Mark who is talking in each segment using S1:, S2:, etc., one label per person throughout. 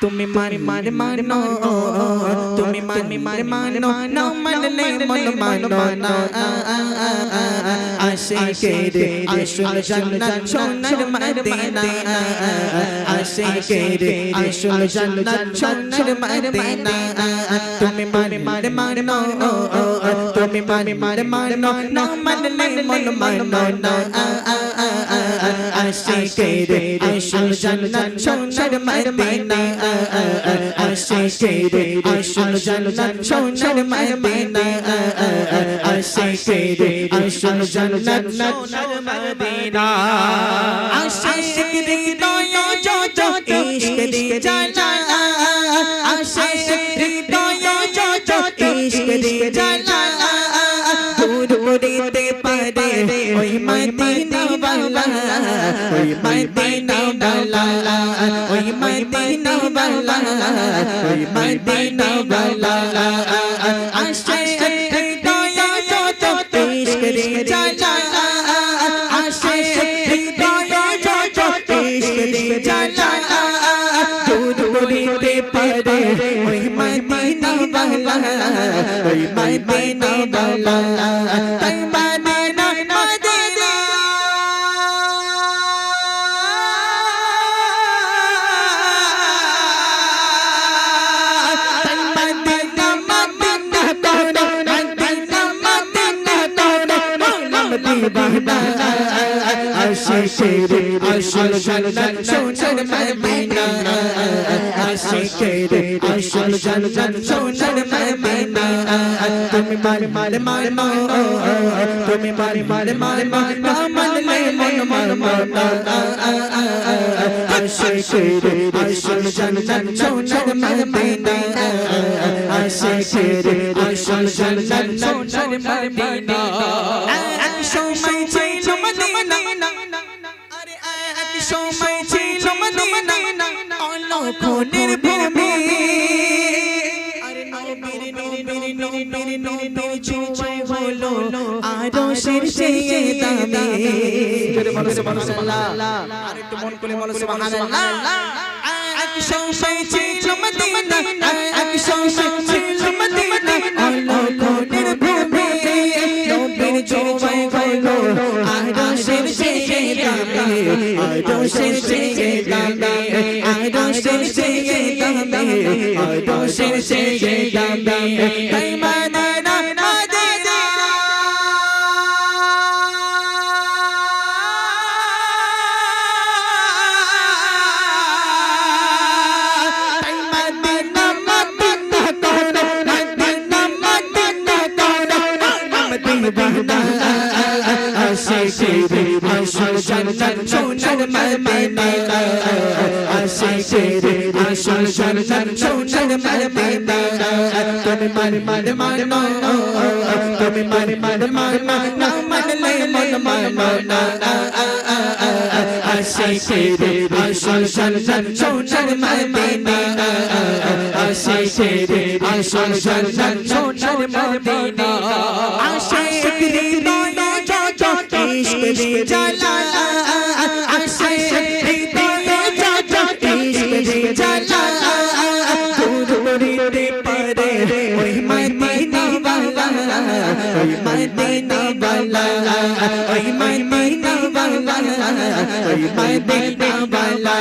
S1: তুমি মানে মানে মানো তুমি মানে মানে মানো না মানলে মন মানো না আশিকের আসল জান্নাত সোনার মদিনা আশিকের আসল জান্নাত সোনার মদিনা তুমি মানে মানে মানো তুমি মানে মানে মানো না মানলে মন মানো না আশিকের আসল জান্নাত সোনার মদিনা আশিকের আসল জান্নাত সোনার মদিনা আশিকের আসল জান্নাত সোনার মদিনা আশিক হৃদয় যত ইশক দি জানা আশিক হৃদয় মদিনা বালা ওই মদিনা বালা ওই মদিনা বালা আশে হৃদয় যত ইশক রে জালা আশে হৃদয় যত ইশক রে জালা দূর করিতে পারে ওই মদিনা বালা ওই মদিনা বালা তাই আশিকের আসল জান্নাত সোনার মদিনা আশিকের আসল জান্নাত সোনার মদিনা তুমি মার মার মার মার তুমি মার মার মার মার মানলে মন মার মার আশিকের আসল জান্নাত সোনার মদিনা আশিকের আসল জান্নাত সোনার মদিনা সময় ছিল মদিনা অলক্ষণের ভূমি হলো আরও শীর্ষে দামি জোরে বলো সুবহানাল্লাহ আর একটু মন করে বলো সুবহানাল্লাহ এক সময় আরও শীর্ষে দামি তাই Medina baby, I shall Jannat Chunan Madina. I shall it, I shall Jannat Chunan Madina. Come man, man, man, no, no. Come man, man, man, man, no, man, man, man, man, man, no. I shall it, I shall Jannat Chunan Madina. I shall it, I shall Jannat Chunan Madina. I shall it, I shall Jannat Chunan Madina. যত ইশক দি জালা আশিক হৃদয় যত ইশক দি জালা দূর করিতে পারে ওই Medina বালা ওই Medina বালা ওই মদিনা বালা ওই মদিনা বালা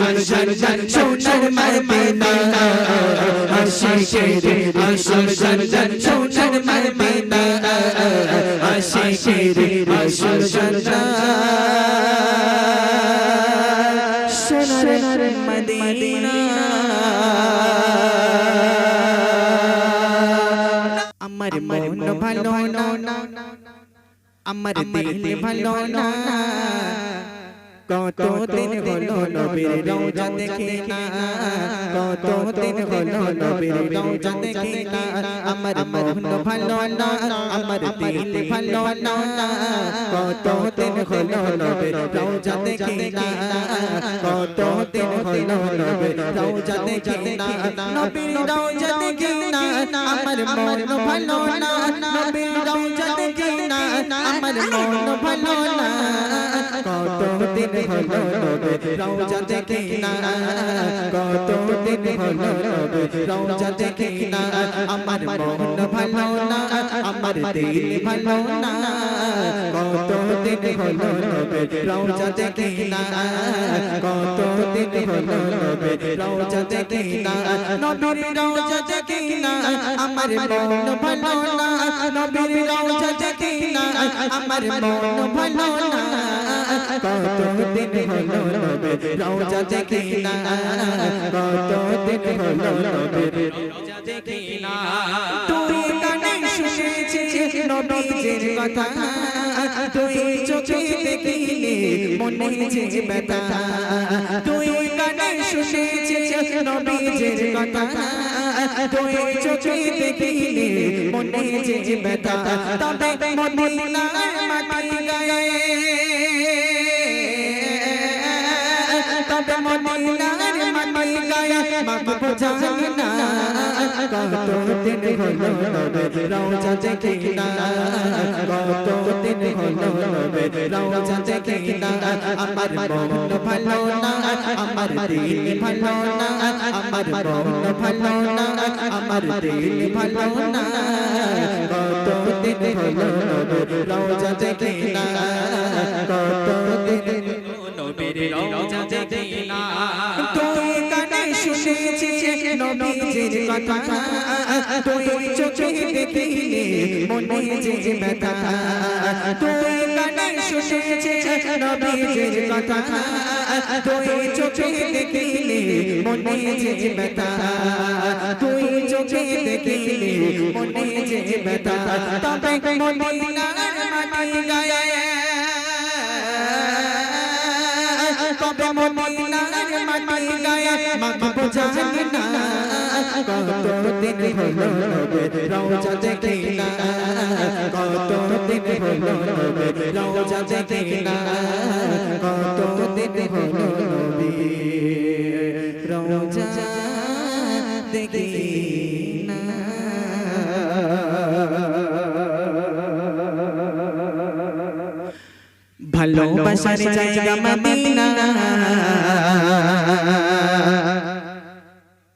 S1: আসল জান্নাত সোনার মদিনা আশিকের আসল জান্নাত সোনার মদিনা আশিকের আসল জান্নাত সোনার মদিনা আমার মন ভালো না আমার দিল ভালো না কত দিন হলো নবীর রওজা দেখি না কত দিন হলো নবীর রওজা দেখি না আমার মন ভালো না আমার দিল ভালো না কত দিন হলো নবীর রওজা দেখি না কত দিন হলো নবীর রওজা দেখি না নবীর রওজা দেখি না আমার মন ভালো না নবীর রওজা দেখি না আমার মন ভালো না কত দিন হলো নবীর রওজা দেখি না। কত দিন হলো নবীর রওজা দেখি না। আমার মন ভালো না, আমার দিল ভালো না। কত দিন হলো নবীর রওজা দেখি না। কত দিন হলো নবীর রওজা দেখি না। নবীর রওজা দেখি না। আমার মন ভালো না। নবীর রওজা দেখি না। আমার মন ভালো না। কত দিন হলো নবীর রওজা দেখি না কত দিন হলো নবীর রওজা দেখি না তুই কানে নবীজির কথা তুই চোখে দেখিনি মনে যে ব্যথা তুই কানে নবীজের কথা। তুই চোখে দেখিলে মনে যে ব্যথা। তবে মদিনার মাটি গায়ে। তবে মদিনার মাটি বোঝাই না কত দিন হলো নবীর রওজা দেখি না কত দিন হলো নবীর রওজা দেখি না আমার মন ভালো না আমার দিল ভালো না আমার মন ভালো না আমার দিল ভালো না কত দিন হলো নবীর রওজা দেখি না। কত দিন
S2: নবীর রওজা দেখি না।
S1: তুই কানে নবীজির কথা। তুই চোখে দেখিলে মনে যে ব্যথা। তুই কানে শুনেছিস নবীজির কথা। তুই চোখে দেখিলে মনে যে ব্যথা। তুই চোখে দেখিলে মনে যে ব্যথা। তবে মদিনার মাটি গায়ে। মাটি গায়ে বোঝাই না কত দিন হলো রওজা দেখি না কত দিন হলো রওজা দেখি না কত দিন হলো রওজা দেখি না ভালোবাসার জায়গা মদিনা।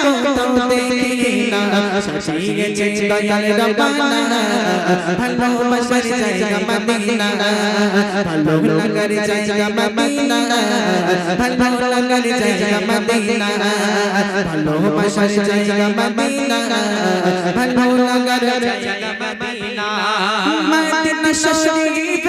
S1: জায়গা দেখি না শাসিয়েছে দয়াল রবানা ভালোবাসার জায়গা মদিনা ভালো লাগার জায়গা মদিনা ভালো লাগার জায়গা মদিনা ভালোবাসার জায়গা মদিনা ভালো লাগার জায়গা
S2: মদিনা
S1: মদিনা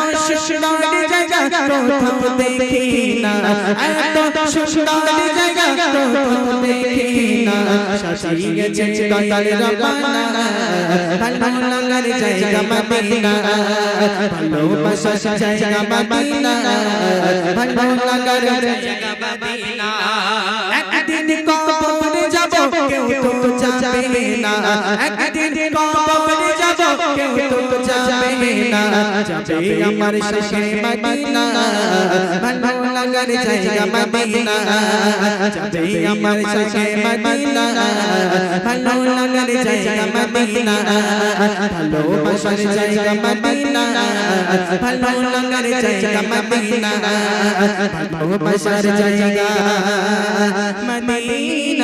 S1: সুন্দর জায়গা দেখি না। এত সুন্দর জায়গা কোথাও দেখি না। শাসিয়েছে দয়াল রবানা। ভালো লাগার জায়গা মদিনা। ভালোবাসার জায়গা মদিনা। ভালো লাগার
S2: জায়গা মদিনা।
S1: একদিন কেউ তো যাবে না। একদিন কবর যাব যাবে না যাবে আমার শেষে মদিনা। ভালো লাগার জায়গা মদিনা। যাবে আমার শেষে মদিনা। ভালো লাগার জায়গা মদিনা। ভালোবাসার জায়গা মদিনা। ভালো লাগার জায়গা মদিনা। ভালোবাসার জায়গা মদিনা।